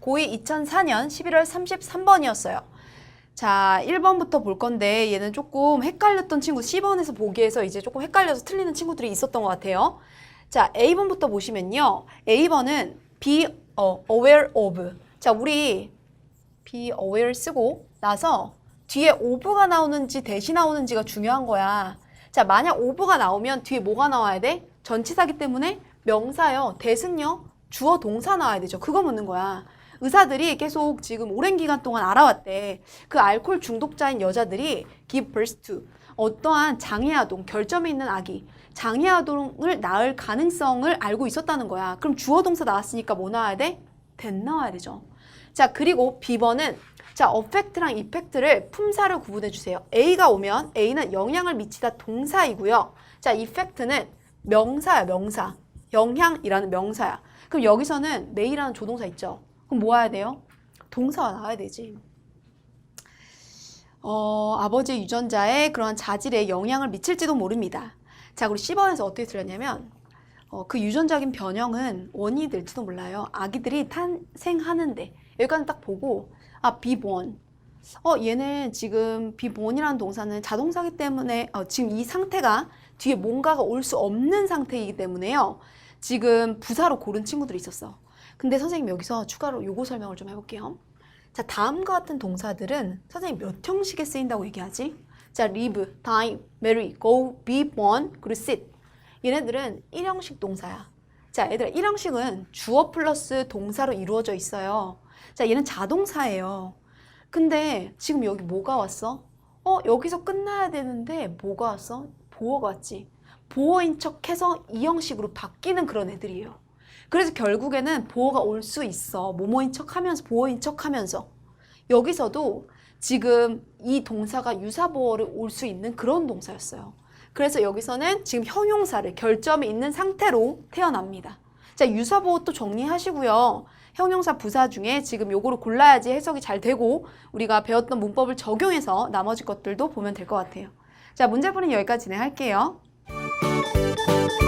고2 2004년 11월 33번이었어요. 자, 1번부터 볼 건데 얘는 조금 헷갈렸던 친구 10번에서 보기에서 이제 조금 헷갈려서 틀리는 친구들이 있었던 것 같아요. 자, A번부터 보시면요. A번은 be 어, aware of. 자, 우리 be aware 쓰고 나서 뒤에 of가 나오는지 대시 나오는지가 중요한 거야. 자, 만약 of가 나오면 뒤에 뭐가 나와야 돼? 전치사기 때문에 명사요. 대승요. 주어 동사 나와야 되죠. 그거 묻는 거야. 의사들이 계속 지금 오랜 기간 동안 알아왔대. 그 알코올 중독자인 여자들이 give birth to 어떠한 장애 아동, 결점이 있는 아기, 장애 아동을 낳을 가능성을 알고 있었다는 거야. 그럼 주어 동사 나왔으니까 뭐 나와야 돼? 된 나와야 되죠. 자, 그리고 B번은 자, 어펙트랑 이펙트를 품사로 구분해 주세요. A가 오면 A는 영향을 미치다 동사이고요. 자, 이펙트는 명사야, 명사. 영향이라는 명사야. 그럼 여기서는 메이라는 조동사 있죠? 그럼 뭐 해야 돼요? 동사가 나와야 되지. 어, 아버지 유전자에 그러한 자질에 영향을 미칠지도 모릅니다. 자, 그리고 10번에서 어떻게 들렸냐면, 어, 그 유전적인 변형은 원인이 될지도 몰라요. 아기들이 탄생하는데, 여기까지 딱 보고, 아, 비본. 어, 얘는 지금 비본이라는 동사는 자동사기 때문에, 어, 지금 이 상태가 뒤에 뭔가가 올 수 없는 상태이기 때문에요. 지금 부사로 고른 친구들이 있었어. 근데 선생님 여기서 추가로 요거 설명을 좀 해볼게요. 자, 다음과 같은 동사들은 선생님 몇 형식에 쓰인다고 얘기하지? 자, live, die, marry, go, be born, 그리고 sit. 얘네들은 1형식 동사야. 자, 얘들아, 1형식은 주어 플러스 동사로 이루어져 있어요. 자, 얘는 자동사예요. 근데 지금 여기 뭐가 왔어? 어, 여기서 끝나야 되는데 뭐가 왔어? 보어가 왔지. 보어인 척 해서 2형식으로 바뀌는 그런 애들이에요. 그래서 결국에는 보어가 올 수 있어. 모모인 척 하면서, 보어인 척 하면서. 여기서도 지금 이 동사가 유사보어를 올 수 있는 그런 동사였어요. 그래서 여기서는 지금 형용사를 결점이 있는 상태로 태어납니다. 자, 유사보어 또 정리하시고요. 형용사 부사 중에 지금 요거를 골라야지 해석이 잘 되고 우리가 배웠던 문법을 적용해서 나머지 것들도 보면 될 것 같아요. 자, 문제풀이는 여기까지 진행할게요. you